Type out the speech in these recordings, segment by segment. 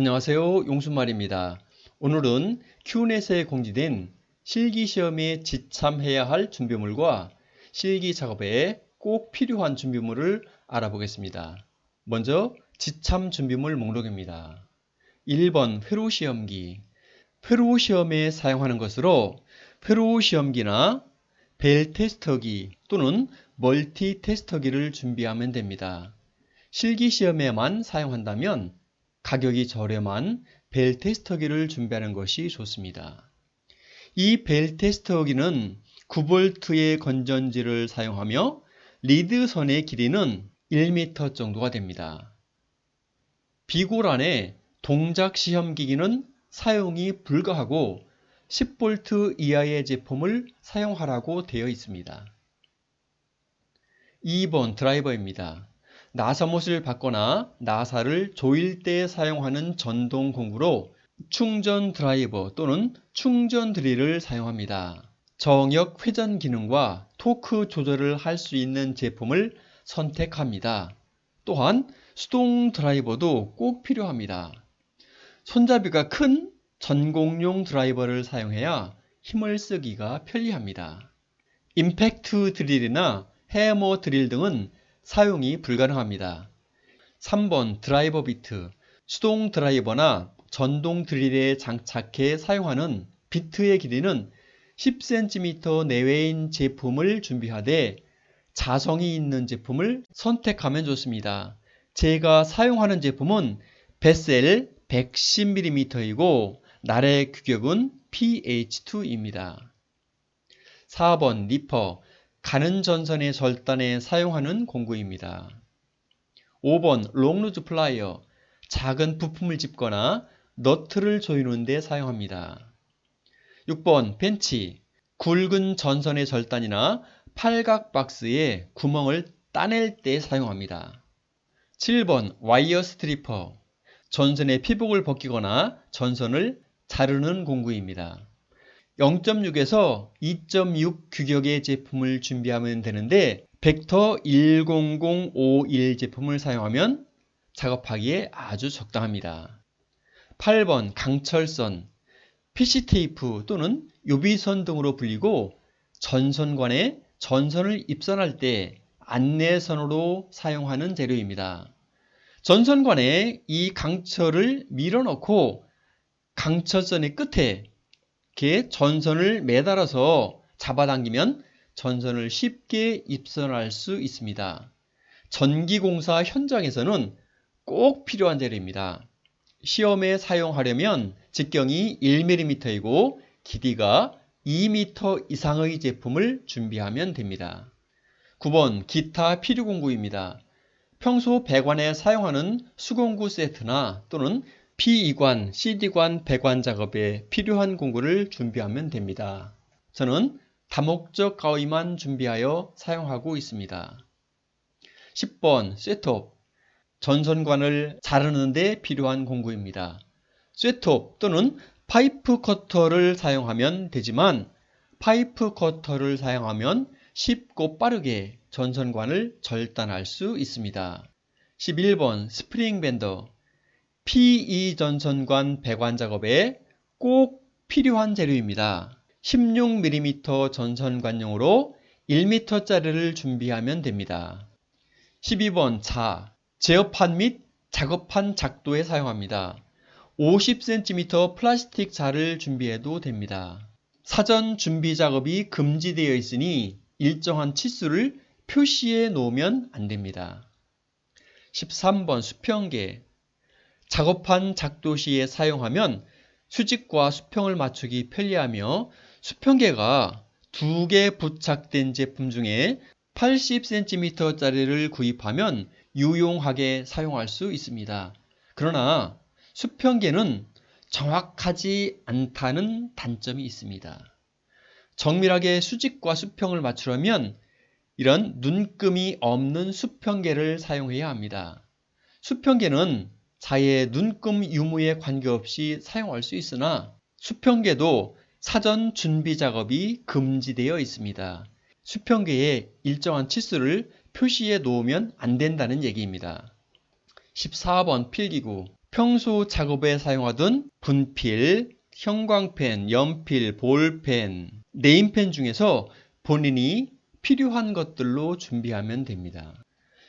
안녕하세요. 용순말입니다. 오늘은 큐넷에 공지된 실기시험에 지참해야 할 준비물과 실기 작업에 꼭 필요한 준비물을 알아보겠습니다. 먼저 지참 준비물 목록입니다. 1번 회로 시험기 회로 시험에 사용하는 것으로 회로 시험기나 벨 테스터기 또는 멀티 테스터기를 준비하면 됩니다. 실기 시험에만 사용한다면 가격이 저렴한 벨 테스터기를 준비하는 것이 좋습니다. 이 벨 테스터기는 9V의 건전지를 사용하며 리드선의 길이는 1m 정도가 됩니다. 비고란의 동작 시험기기는 사용이 불가하고 10V 이하의 제품을 사용하라고 되어 있습니다. 2번 드라이버입니다. 나사못을 받거나 나사를 조일 때 사용하는 전동 공구로 충전 드라이버 또는 충전 드릴을 사용합니다. 정역 회전 기능과 토크 조절을 할 수 있는 제품을 선택합니다. 또한 수동 드라이버도 꼭 필요합니다. 손잡이가 큰 전공용 드라이버를 사용해야 힘을 쓰기가 편리합니다. 임팩트 드릴이나 해머 드릴 등은 사용이 불가능합니다. 3번 드라이버 비트 수동 드라이버나 전동 드릴에 장착해 사용하는 비트의 길이는 10cm 내외인 제품을 준비하되 자성이 있는 제품을 선택하면 좋습니다. 제가 사용하는 제품은 베셀 110mm이고 날의 규격은 PH2입니다. 4번 리퍼 가는 전선의 절단에 사용하는 공구입니다. 5번 롱루즈 플라이어 작은 부품을 짚거나 너트를 조이는 데 사용합니다. 6번 펜치 굵은 전선의 절단이나 팔각 박스에 구멍을 따낼 때 사용합니다. 7번 와이어 스트리퍼 전선의 피복을 벗기거나 전선을 자르는 공구입니다. 0.6에서 2.6 규격의 제품을 준비하면 되는데 벡터 10051 제품을 사용하면 작업하기에 아주 적당합니다. 8번 강철선, PC 테이프 또는 요비선 등으로 불리고 전선 관에 전선을 입선할 때 안내선으로 사용하는 재료입니다. 전선관에 이 강철을 밀어넣고 강철선의 끝에 이렇게 전선을 매달아서 잡아당기면 전선을 쉽게 입선할 수 있습니다. 전기공사 현장에서는 꼭 필요한 재료입니다. 시험에 사용하려면 직경이 1mm이고 길이가 2m 이상의 제품을 준비하면 됩니다. 9번 기타 필요공구입니다. 평소 배관에 사용하는 수공구 세트나 또는 P2관, CD관 배관 작업에 필요한 공구를 준비하면 됩니다. 저는 다목적 가위만 준비하여 사용하고 있습니다. 10번 쇠톱 전선관을 자르는 데 필요한 공구입니다. 쇠톱 또는 파이프 커터를 사용하면 되지만 파이프 커터를 사용하면 쉽고 빠르게 전선관을 절단할 수 있습니다. 11번 스프링 밴더 PE 전선관 배관 작업에 꼭 필요한 재료입니다. 16mm 전선관용으로 1m짜리를 준비하면 됩니다. 12번 자, 제어판 및 작업판 작도에 사용합니다. 50cm 플라스틱 자를 준비해도 됩니다. 사전 준비 작업이 금지되어 있으니 일정한 치수를 표시해 놓으면 안 됩니다. 13번 수평계 작업한 작도 시에 사용하면 수직과 수평을 맞추기 편리하며 수평계가 두 개 부착된 제품 중에 80cm짜리를 구입하면 유용하게 사용할 수 있습니다. 그러나 수평계는 정확하지 않다는 단점이 있습니다. 정밀하게 수직과 수평을 맞추려면 이런 눈금이 없는 수평계를 사용해야 합니다. 수평계는 자의 눈금 유무에 관계없이 사용할 수 있으나 수평계도 사전 준비 작업이 금지되어 있습니다. 수평계에 일정한 치수를 표시해 놓으면 안 된다는 얘기입니다. 14번 필기구 평소 작업에 사용하던 분필, 형광펜, 연필, 볼펜, 네임펜 중에서 본인이 필요한 것들로 준비하면 됩니다.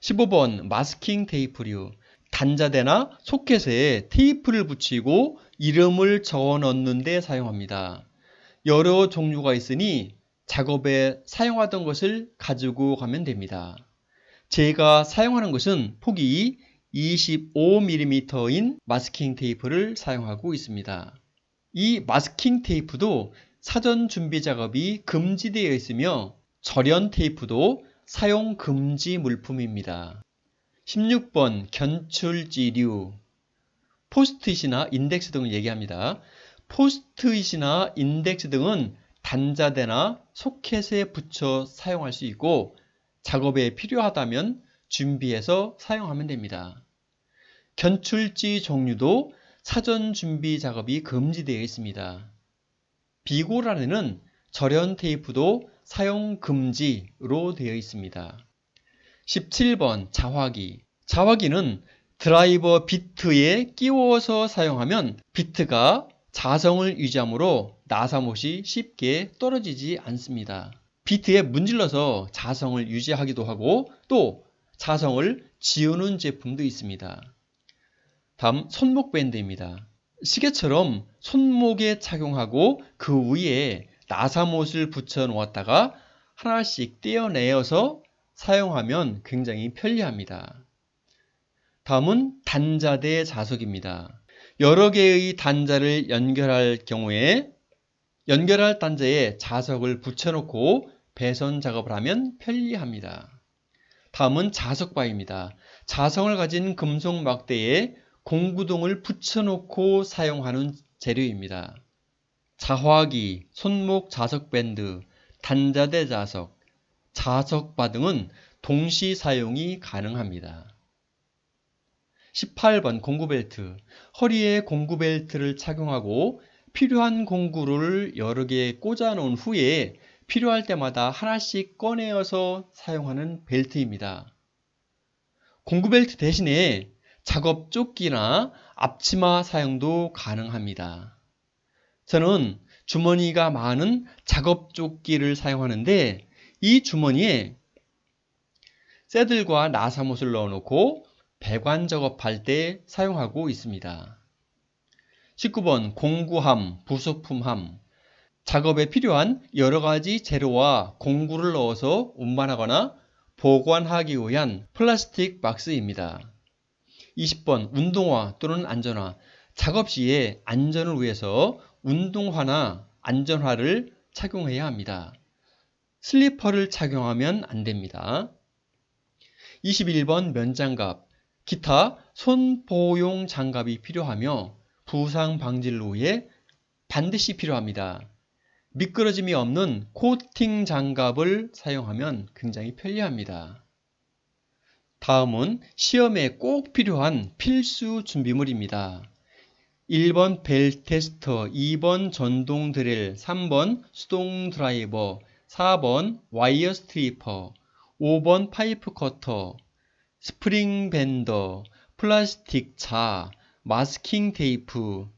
15번 마스킹 테이프류 단자대나 소켓에 테이프를 붙이고 이름을 적어 넣는 데 사용합니다. 여러 종류가 있으니 작업에 사용하던 것을 가지고 가면 됩니다. 제가 사용하는 것은 폭이 25mm인 마스킹 테이프를 사용하고 있습니다. 이 마스킹 테이프도 사전 준비 작업이 금지되어 있으며 절연 테이프도 사용 금지 물품입니다. 16번 견출지류 포스트잇이나 인덱스 등을 얘기합니다. 포스트잇이나 인덱스 등은 단자대나 소켓에 붙여 사용할 수 있고 작업에 필요하다면 준비해서 사용하면 됩니다. 견출지 종류도 사전 준비 작업이 금지되어 있습니다. 비고란에는 절연 테이프도 사용 금지로 되어 있습니다. 17번 자화기 자화기는 드라이버 비트에 끼워서 사용하면 비트가 자성을 유지하므로 나사못이 쉽게 떨어지지 않습니다. 비트에 문질러서 자성을 유지하기도 하고 또 자성을 지우는 제품도 있습니다. 다음 손목 밴드입니다. 시계처럼 손목에 착용하고 그 위에 나사못을 붙여 놓았다가 하나씩 떼어내어서 사용하면 굉장히 편리합니다. 다음은 단자 대 자석입니다. 여러 개의 단자를 연결할 경우에 연결할 단자에 자석을 붙여놓고 배선 작업을 하면 편리합니다. 다음은 자석바입니다. 자성을 가진 금속 막대에 공구동을 붙여놓고 사용하는 재료입니다. 자화기, 손목 자석 밴드, 단자대 자석, 자석 바 등은 동시 사용이 가능합니다. 18번 공구벨트. 허리에 공구벨트를 착용하고 필요한 공구를 여러 개 꽂아 놓은 후에 필요할 때마다 하나씩 꺼내어서 사용하는 벨트입니다. 공구벨트 대신에 작업 조끼나 앞치마 사용도 가능합니다. 저는 주머니가 많은 작업 조끼를 사용하는데 이 주머니에 새들과 나사못을 넣어놓고 배관 작업할 때 사용하고 있습니다. 19번 공구함, 부속품함 작업에 필요한 여러 가지 재료와 공구를 넣어서 운반하거나 보관하기 위한 플라스틱 박스입니다. 20번 운동화 또는 안전화 작업 시에 안전을 위해서 운동화나 안전화를 착용해야 합니다. 슬리퍼를 착용하면 안 됩니다. 21번 면장갑 기타 손보용 장갑이 필요하며 부상 방지를 위해 반드시 필요합니다. 미끄러짐이 없는 코팅 장갑을 사용하면 굉장히 편리합니다. 다음은 시험에 꼭 필요한 필수 준비물입니다. 1번 벨 테스터, 2번 전동 드릴, 3번 수동 드라이버, 4번 와이어 스트리퍼, 5번 파이프 커터, 스프링 밴더, 플라스틱 자, 마스킹 테이프,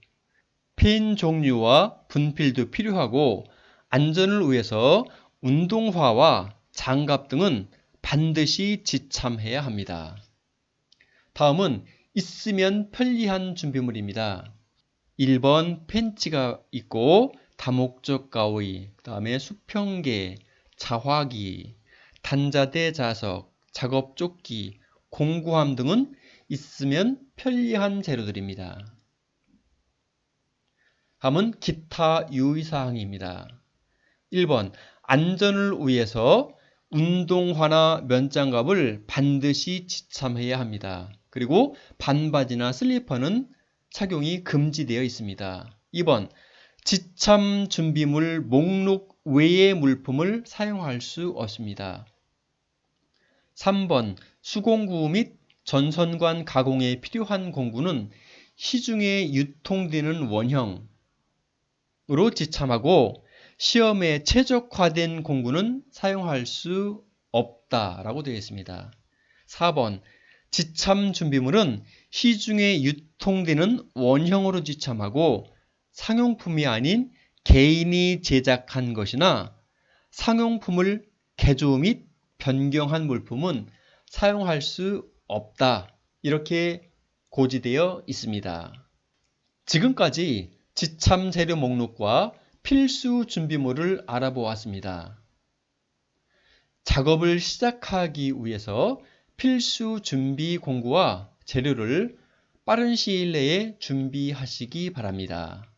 펜 종류와 분필도 필요하고 안전을 위해서 운동화와 장갑 등은 반드시 지참해야 합니다. 다음은 있으면 편리한 준비물입니다. 1번 펜치가 있고 다목적 가위, 그 다음에 수평계, 자화기, 단자대 자석, 작업조끼, 공구함 등은 있으면 편리한 재료들입니다. 다음은 기타 유의사항입니다. 1번 안전을 위해서 운동화나 면장갑을 반드시 지참해야 합니다. 그리고 반바지나 슬리퍼는 착용이 금지되어 있습니다. 2번 지참 준비물 목록 외의 물품을 사용할 수 없습니다. 3번 수공구 및 전선관 가공에 필요한 공구는 시중에 유통되는 원형으로 지참하고 시험에 최적화된 공구는 사용할 수 없다라고 되어 있습니다. 4번 지참 준비물은 시중에 유통 유통되는 원형으로 지참하고 상용품이 아닌 개인이 제작한 것이나 상용품을 개조 및 변경한 물품은 사용할 수 없다. 이렇게 고지되어 있습니다. 지금까지 지참 재료 목록과 필수 준비물을 알아보았습니다. 작업을 시작하기 위해서 필수 준비 공구와 재료를 빠른 시일 내에 준비하시기 바랍니다.